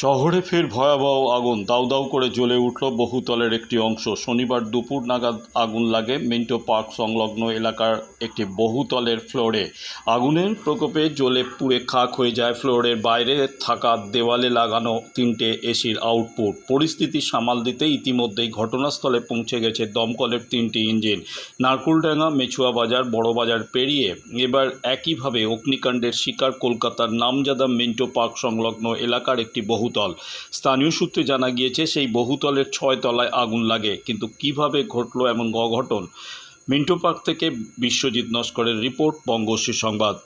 শহরে ফের ভয়াবহ আগুন। দাউ দাউ করে জ্বলে উঠল বহুতলের একটি অংশ। শনিবার দুপুর নাগাদ আগুন লাগে মিন্টো পার্ক সংলগ্ন এলাকার একটি বহুতলের ফ্লোরে। আগুনের প্রকোপে জ্বলে পুড়ে খাক হয়ে যায় ফ্লোরের বাইরে থাকা দেওয়ালে লাগানো তিনটে এসির আউটপুট। পরিস্থিতি সামাল দিতে ইতিমধ্যেই ঘটনাস্থলে পৌঁছে গেছে দমকলের তিনটি ইঞ্জিন। নারকুলডাঙ্গা, মেছুয়া বাজার, বড় বাজার পেরিয়ে এবার একইভাবে অগ্নিকাণ্ডের শিকার কলকাতার নামজাদা মিন্টো পার্ক সংলগ্ন এলাকার একটি বহুতল। স্থানীয় সূত্রে জানা গিয়েছে, সেই বহুতলের ছয় তলায় আগুন লাগে। কিন্তু কীভাবে ঘটলো এমন অঘটন? মিন্টো পার্ক থেকে বিশ্বজিৎ নস্করের রিপোর্ট, বঙ্গশ্রী সংবাদ।